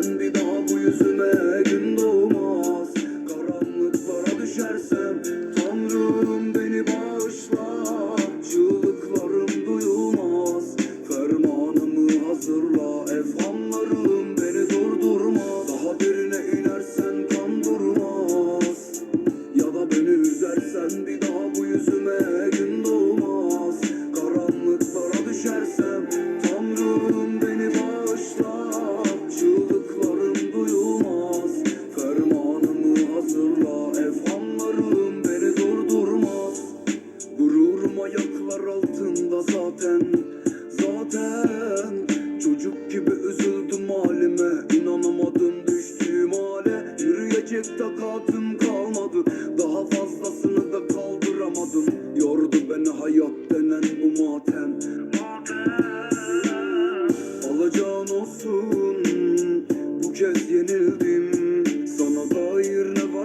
düşersen bir daha bu hazırla Efhamlarım beni durdurmaz Gururum ayaklar altında zaten Zaten. Çocuk gibi üzüldüm halime İnanamadım düştüğüm hale. Yürüyecek takatım kalmadı Daha fazlasını da kaldıramadım. Yordu beni hayat denen bu matem. Alacağın olsun Bu kez yenildim